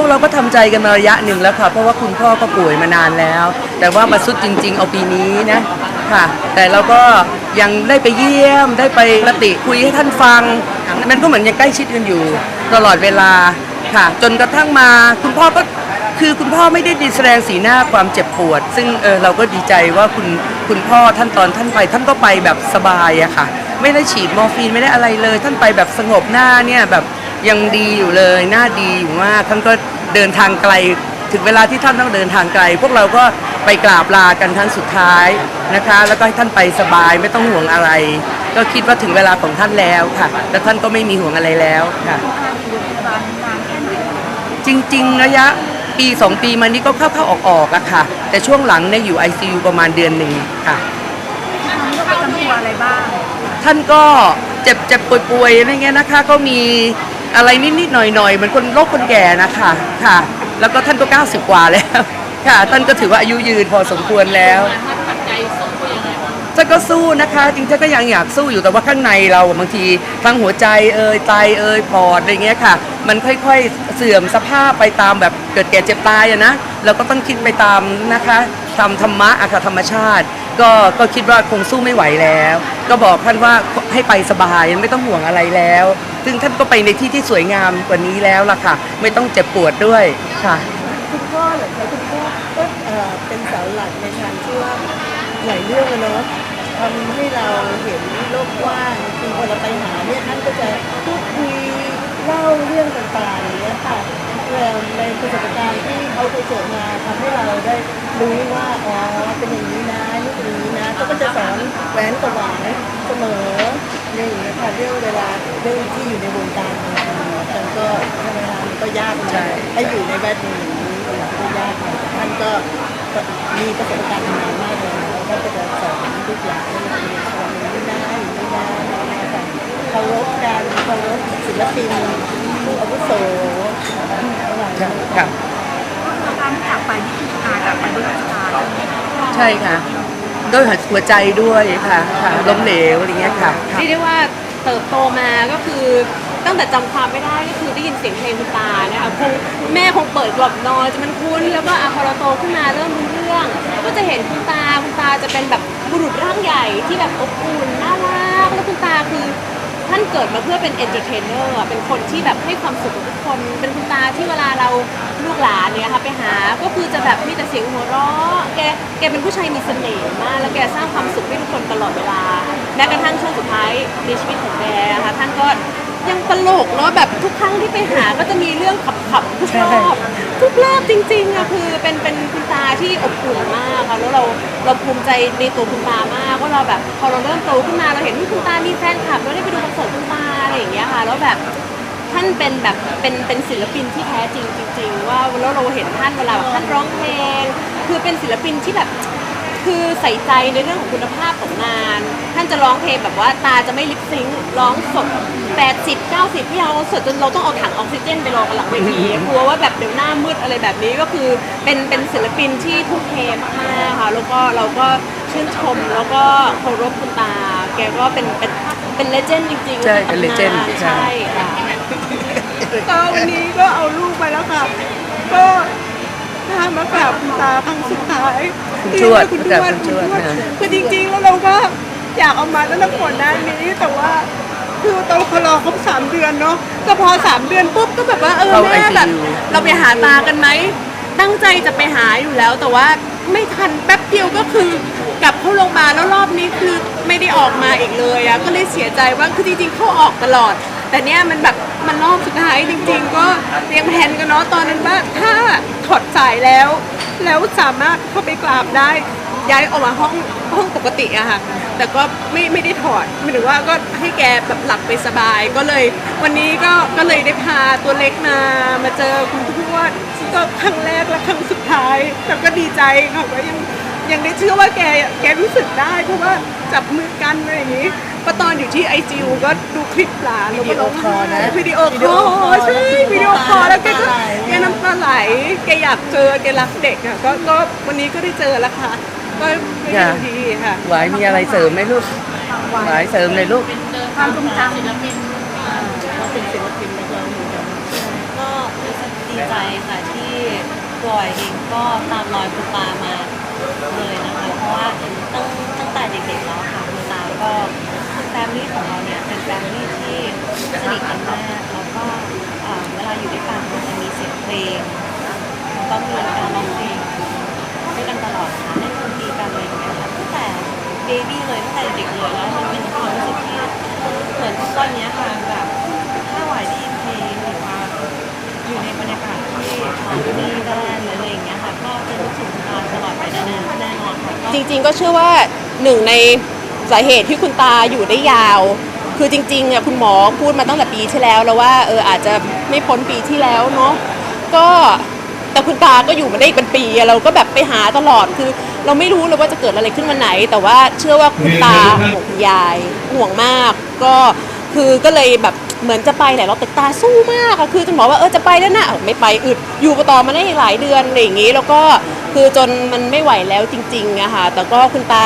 วกเราก็ทำใจกันมาระยะหนึ่งแล้วค่ะ เพราะว่าคุณพ่อก็ป่วยมานานแล้ว แต่ว่ามาสุดจริง ๆ เอาปีนี้นะค่ะ แต่เราก็ยังได้ไปเยี่ยมได้ไปปฏิคุยให้ท่านฟัง มันก็เหมือนยังใกล้ชิดกันอยู่ ตลอดเวลาค่ะ จนกระทั่งมาคุณพ่อก็คือคุณพ่อไม่ได้ดีแสดงสีหน้าความเจ็บปวด ซึ่งเออเราก็ดีใจว่าคุณคุณพ่อท่านตอนท่านไป ท่านก็ไปแบบสบายอะค่ะ ไม่ได้ฉีดมอร์ฟีนไม่ได้อะไรเลย ท่านไปแบบสงบหน้าเนี่ยแบบ ยังดีอยู่เลยหน้าดีอยู่มากท่านก็เดินทางไกล ถึงเวลาที่ท่านต้องเดินทางไกล พวกเราก็ไปกราบลากันครั้งสุดท้ายนะคะ แล้วก็ให้ท่านไปสบายไม่ต้องห่วงอะไร ก็คิดว่าถึงเวลาของท่านแล้วค่ะแล้วท่านก็ไม่มีห่วงอะไรแล้วค่ะ จริงๆระยะปี 2 ปีมานี้ก็เข้าๆออกๆอะค่ะ แต่ช่วงหลังเนี่ยอยู่ ICU ประมาณเดือนหนึ่งค่ะมีโรคประจำตัวอะไรบ้างท่านก็เจ็บเจ็บป่วยๆอะไรเงี้ยนะคะ ก็มี อะไรนิดๆหน่อยๆเหมือนคนโรคคนแก่นะคะค่ะ แล้วก็ท่านก็ 90 กว่าแล้ว ค่ะ ท่านก็ถือว่าอายุยืนพอสมควรแล้วท่านก็สู้นะคะจริงๆท่านก็ยังอยากสู้อยู่แต่ว่าข้างในเราบางทีทั้งหัวใจเอ่ยไตเอ่ยปอดอะไรเงี้ยค่ะ มันค่อยๆเสื่อมสภาพไปตามแบบเกิดแก่เจ็บตายอะนะเราก็ต้องคิดไปตามนะคะตามธรรมะอะค่ะธรรมชาติ ก็ก็คิดว่าคงสู้ไม่ไหวแล้ว ก็บอกท่านว่าให้ไปสบายไม่ต้องห่วงอะไรแล้ว ซึ่งท่านก็ไปในที่ที่สวยงามกว่านี้แล้วล่ะค่ะ ไม่ต้องเจ็บปวดด้วยค่ะ คุณพ่อเหรอคะคุณพ่อก็เอ่อเป็นเสาหลักในทางที่ว่าหลายเรื่องอะเนาะทำให้เราเห็นโลกกว้างคือพอเราไปหาเนี่ยท่านก็จะพูดคุยเล่าเรื่องต่างๆอย่างเงี้ยค่ะเอ่อในประสบการณ์ที่เขาไปเจอมาทำให้เราได้รู้ว่าอ๋อเป็นอย่างนี้นะนี่เป็นอย่างนี้นะเขาก็จะสอนแหวนกับหวานเสมอ ในอย่างเงี้ยค่ะเรื่องเวลาเรื่องที่อยู่ในวงการมันมันก็ใช่ไหมคะมันก็ยากนะใช่ให้อยู่ในแวดวงอย่างนี้ก็ยากหน่อยท่านก็มีประสบการณ์มานานมากเลยแล้วท่านก็จะสอนทุกอย่างให้เราเรียนสอนอย่างนี้นะอย่างนี้นะนะคะเคารพการเคารพศิลปินผู้อาวุโสอะไรค่ะค่ะการจากไปนี่คืออาจากไปด้วยน้ำตาใช่ค่ะ ด้วยหัวใจด้วยค่ะค่ะล้มเหลวอะไรเงี้ยค่ะค่ะ เรียกได้ว่าเติบโตมาก็คือตั้งแต่จำความไม่ได้ก็คือได้ยินเสียงเพลงคุณตาเนี่ยค่ะคงแม่คงเปิดกล่อมนอนจะมันคุ้นแล้วก็อะพอเราโตขึ้นมาเริ่มรู้เรื่อง ก็จะเห็นคุณตาคุณตาจะเป็นแบบบุรุษร่างใหญ่ที่แบบอบอุ่นน่ารักแล้วคุณตาคือ ท่านเกิดมาเพื่อเป็นเอนเตอร์เทนเนอร์เป็นคนที่แบบให้ความสุขกับทุกคน เป็นคุณตาที่เวลาเรา ลูกหลานเนี่ยค่ะไปหาก็คือจะแบบมีแต่เสียงหัวเราะแกแกเป็นผู้ชายมีเสน่ห์มาก แล้วแกสร้างความสุขให้ทุกคนตลอดเวลาแม้กระทั่งช่วงสุดท้ายในชีวิตของแกนะคะท่านก็ยังตลกเนาะแบบทุกครั้งที่ไปหาก็จะมีเรื่องขับๆทุกรอบทุกรอบจริงๆอะคือเป็นเป็นคุณตาที่อบอุ่นมากค่ะแล้วเราเราภูมิใจในตัวคุณตามากว่าเราแบบพอเราเริ่มโตขึ้นมาเราเห็นว่าคุณตามีแฟนคลับเราได้ไปดูคอนเสิร์ตคุณตาอะไรอย่างเงี้ยค่ะแล้วแบบ ท่านเป็นแบบเป็นเป็นศิลปินที่แท้จริงจริงๆว่าแล้วเราเห็นท่านเวลาแบบท่านร้องเพลง คือเป็นศิลปินที่แบบคือใส่ใจในเรื่องของคุณภาพของงาน ท่านจะร้องเพลงแบบว่าตาจะไม่ลิปซิงค์ร้องสด 80 90พี่เอาสดจนเราต้องเอาถังออกซิเจนไปรอกันหลังเวทีกลัวว่าแบบเดี๋ยวหน้ามืดอะไรแบบนี้ก็คือเป็นเป็นศิลปินที่ทุ่มเทมากๆค่ะแล้วก็เราก็ชื่นชมแล้วก็เคารพคุณตา แกก็เป็นเป็น เป็นเลเจนด์จริงๆใช่เป็น legend ใช่ ใช่ค่ะ ก็วันนี้ก็เอาลูกไปแล้วค่ะ ก็พามากราบคุณตาครั้งสุดท้ายคุณทวดคุณทกราบวดคุณทวดคุณทวดค่ะคือจริงๆแล้วเราก็อยากเอามาตั้งแต่ก่อนหน้านี้แต่ว่าคือตอนเขารอครบสามเดือนเนาะก็พอสามเดือนปุ๊บก็แบบว่าเออเข้าแม่แบบ ICU เราไปหาตากันไหมตั้งใจจะไปหาอยู่แล้วแต่ว่า ไม่ทันแป๊บเดียวก็คือกลับเข้าโรงพยาบาลแล้วรอบนี้คือไม่ได้ออกมาอีกเลยอะก็เลยเสียใจว่าคือจริงๆเข้าออกตลอด แต่เนี้ยมันแบบมันรอบสุดท้ายจริง ๆ ก็เรียงแผนกันเนาะตอนนั้นว่าถ้าถอดสายแล้ว แล้วสามารถเข้าไปกราบได้ย้ายออกมาห้องห้องปกติอะค่ะแต่ก็ไม่ไม่ได้ถอดหมายถึงว่าก็ให้แกแบบหลับไปสบายก็เลย วันนี้ก็ก็เลยได้พาตัวเล็กมามาเจอคุณทวด ก็ครั้งแรกและครั้งสุดท้ายแต่ก็ดีใจค่ะว่ายังยังได้เชื่อว่าแกแกรู้สึกได้ เพราะว่าจับมือกันอะไรอย่างนี้พอตอนอยู่ที่ไอจีก็ดูคลิปหลานแล้วก็ร้องไห้วิดีโอคอลใช่วิดีโอคอลแล้วแกก็แกน้ำตาไหลแกอยากเจอแกรักเด็กอะก็ก็วันนี้ก็ได้เจอแล้วค่ะก็ก็ยินดีค่ะหวายมีอะไรเสริมไหมลูกหวายเสริมเลยลูกความทรงจำเขาเป็นศิลปินนักร้องเหมือนกันก็ ดี ใจค่ะที่กลอยเองก็ตามรอยคุณตามาเลยนะคะเพราะว่าตั้งตั้งแต่เด็กๆแล้วค่ะคุณตาก็คือแฟมิลี่ของเราเนี่ยเป็นแฟมิลี่ที่สนิทกันมากแล้วก็เอ่อเวลาอยู่ด้วยกันมันจะมีเสียงเพลงแล้วก็มีการร้องเพลงด้วยกันตลอดค่ะเล่นดนตรีกันอะไรอย่างเงี้ยค่ะตั้งแต่เบบี้เลยตั้งแต่เด็กเลยแล้วมันเป็นความรู้สึกที่เหมือนตอนเนี้ค่ะแบบถ้าไหวได้ยินเพลงหรือว่า อยู่ในบรรยากาศที่ปาร์ตี้บ้านหรืออะไรอย่างเงี้ยค่ะก็จะนึกถึงตาตลอดไปแน่แน่นอนค่ะจริงๆก็เชื่อว่าหนึ่งในสาเหตุที่คุณตาอยู่ได้ยาว คือจริงๆอะคุณหมอพูดมาตั้งแต่ปีที่แล้วแล้วว่าเอออาจจะไม่พ้นปีที่แล้วเนาะก็แต่คุณตาก็อยู่มาได้อีกเป็นปีเราก็แบบไปหาตลอดคือ เราไม่รู้เลยว่าจะเกิดอะไรขึ้นวันไหน แต่ว่าเชื่อว่าคุณตาห่วงคุณยายห่วงมาก ก็ คือก็เลยแบบเหมือนจะไปแหละเราแต่ตาสู้มากอะคือคุณหมอว่าเออจะไปแล้วนะไม่ไปอึดอยู่ต่อมาได้หลายเดือนอะไรอย่างงี้ แล้วก็คือจนมันไม่ไหวแล้วจริงๆอะค่ะแต่ก็คุณตา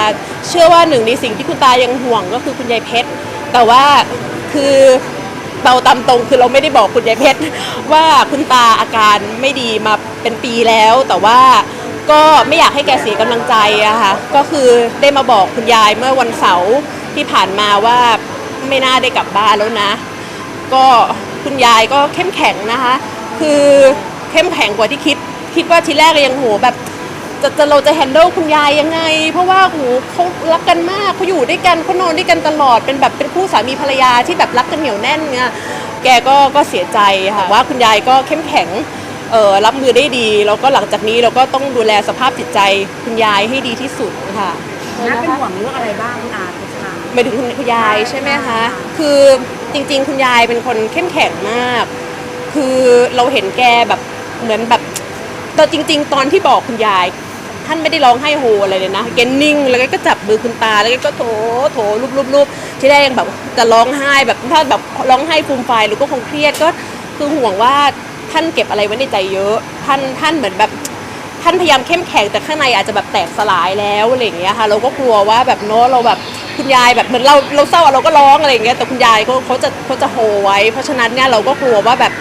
เชื่อว่าหนึ่งในสิ่งที่คุณตายังห่วงก็คือคุณยายเพชร แต่ว่าคือเราตามตรงคือเราไม่ได้บอกคุณยายเพชร ว่าคุณตาอาการไม่ดีมาเป็นปีแล้ว แต่ว่าก็ไม่อยากให้แกเสียกำลังใจอะค่ะก็คือได้มาบอกคุณยายเมื่อวันเสาร์ที่ผ่านมาว่า ไม่น่าได้กลับบ้านแล้วนะ ก็คุณยายก็เข้มแข็งนะคะ คือเข้มแข็งกว่าที่คิด คิดว่าทีแรกยังโหแบบจะจะเราจะแฮนด์ลคุณยายยังไง เพราะว่าโหเขารักกันมากเขาอยู่ด้วยกันเขานอนด้วยกันตลอดเป็นแบบเป็นคู่สามีภรรยาที่แบบรักกันเหนียวแน่นเนี่ยแกก็ก็เสียใจค่ะว่าคุณยายก็เข้มแข็งเอ่อรับมือได้ดีแล้วก็หลังจากนี้เราก็ต้องดูแลสภาพจิตใจคุณยายให้ดีที่สุดค่ะน่าเป็นห่วงเรื่องอะไรบ้างคุณอาคุณชา หมายถึงคุณคุณยายใช่ไหมคะ คือจริง ๆ คุณยายเป็นคนเข้มแข็งมาก คือเราเห็นแกแบบเหมือนแบบตอนจริง ๆ ตอนที่บอกคุณยาย ท่านไม่ได้ร้องไห้โฮอะไรเลยนะแกนิ่งแล้วก็จับมือคุณตาแล้วก็โถโถรูปรูปรูปที่แรกยังแบบจะร้องไห้แบบถ้าแบบร้องไห้ฟูมไฟายหรือก็คงเครียดก็คือห่วงว่าท่านเก็บอะไรไว้ในใจเยอะ ท่านท่านเหมือนแบบท่านพยายามเข้มแข็งแต่ข้างในอาจจะแบบแตกสลายแล้วอะไรอย่างเงี้ยค่ะ เราก็กลัวว่าแบบเนาะเราแบบ คุณยายแบบเหมือนเราเราเศร้าอะเราก็ร้องอะไรอย่างเงี้ยแต่คุณยายเขาเขาจะเขาจะโฮไว้ เพราะฉะนั้นเนี่ยเราก็กลัวว่าแบบ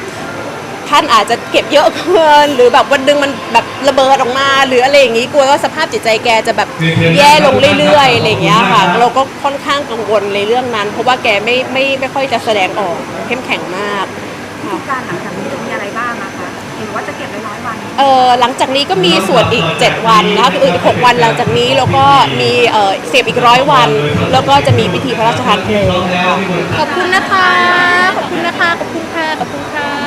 ท่านอาจจะเก็บเยอะเกินหรือแบบวันหนึงมันแบบระเบิดออกมา หรืออะไรอย่างงี้กลัวว่าสภาพจิตใจแกจะแบบแย่ลงเรื่อยๆอะไรอย่างเงี้ยค่ะเราก็ค่อนข้างกังวลในเรื่องนั้น เพราะว่าแกไม่ไม่ไม่ค่อยจะแสดงออกเข้มแข็งมากค่ะการหลังจากนี้จะมีอะไรบ้างนะคะเห็นว่าจะเก็บไว้ร้อยวัน เออหลังจากนี้ก็มีสวดอีก 7 วันนะคืออีก 6 วันหลังจากนี้แล้วก็มีเออเสพอีกร้อยวัน แล้วก็จะมีพิธีพระราชทานเพลิงขอบคุณนะคะ ขอบคุณนะคะ ขอบคุณค่ะ ขอบคุณค่ะ